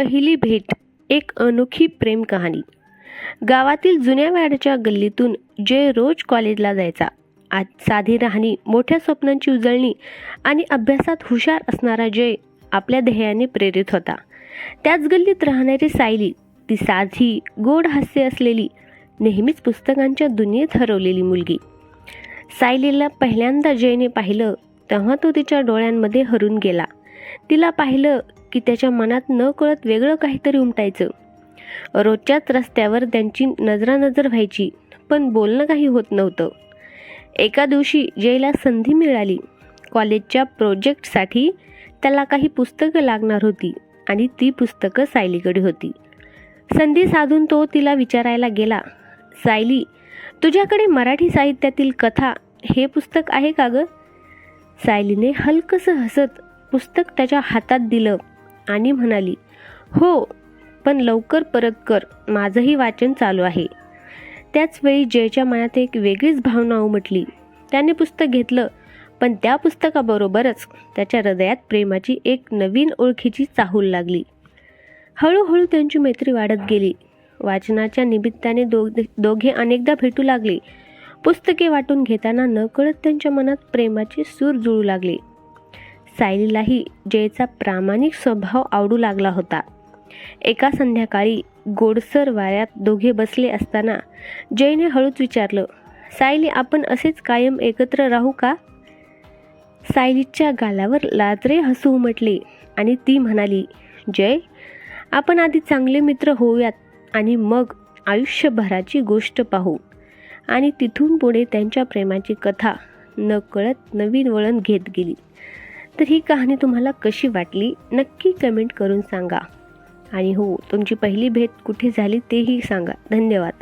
पहिली भेट एक अनोखी प्रेम कहाणी. गावातील जुन्या वाड्याच्या गल्लीतून जय रोज कॉलेजला जायचा आज साधी राहणी मोठ्या स्वप्नांची उजळणी आणि अभ्यासात हुशार असणारा जय आपल्या ध्येयाने प्रेरित होता. त्याच गल्लीत राहणारी सायली ती साधी गोड हास्य असलेली नेहमीच पुस्तकांच्या दुनियेत हरवलेली मुलगी. सायलीला पहिल्यांदा जयने पाहिलं तेव्हा तो तिच्या डोळ्यांमध्ये हरून गेला. तिला पाहिलं की त्याच्या मनात न कळत वेगळं काहीतरी उमटायचं. रोजच्याच रस्त्यावर त्यांची नजरानजर व्हायची पण बोलणं काही होत नव्हतं. एका दिवशी जयला संधी मिळाली. कॉलेजच्या प्रोजेक्टसाठी त्याला काही पुस्तकं लागणार होती आणि ती पुस्तकं सायलीकडे होती. संधी साधून तो तिला विचारायला गेला सायली तुझ्याकडे मराठी साहित्यातील कथा हे पुस्तक आहे का गं? सायलीने हलकंसं हसत पुस्तक त्याच्या हातात दिलं. आणि म्हणाली हो पण लवकर परत कर. माझंही वाचन चालू आहे. त्याचवेळी जयच्या मनात एक वेगळीच भावना उमटली. त्याने पुस्तक घेतलं पण त्या पुस्तकाबरोबरच त्याच्या हृदयात प्रेमाची एक नवीन ओळखीची चाहूल लागली. हळूहळू त्यांची मैत्री वाढत गेली. वाचनाच्या निमित्ताने दो दोघे अनेकदा भेटू लागले. पुस्तके वाटून घेताना नकळत त्यांच्या मनात प्रेमाचे सूर जुळू लागले. सायलीलाही जयचा प्रामाणिक स्वभाव आवडू लागला होता. एका संध्याकाळी गोडसर वाऱ्यात दोघे बसले असताना जयने हळूच विचारलं सायली आपण असेच कायम एकत्र राहू का? सायलीच्या गालावर लाजरे हसू उमटले आणि ती म्हणाली जय आपण आधी चांगले मित्र होऊयात आणि मग आयुष्यभराची गोष्ट पाहू. आणि तिथून पुढे त्यांच्या प्रेमाची कथा नकळत नवीन वळण घेत गेली. तर ही कहाणी तुम्हाला कशी वाटली नक्की कमेंट करून सांगा. आणि हो तुमची पहिली भेट कुठे झाली तेही सांगा. धन्यवाद.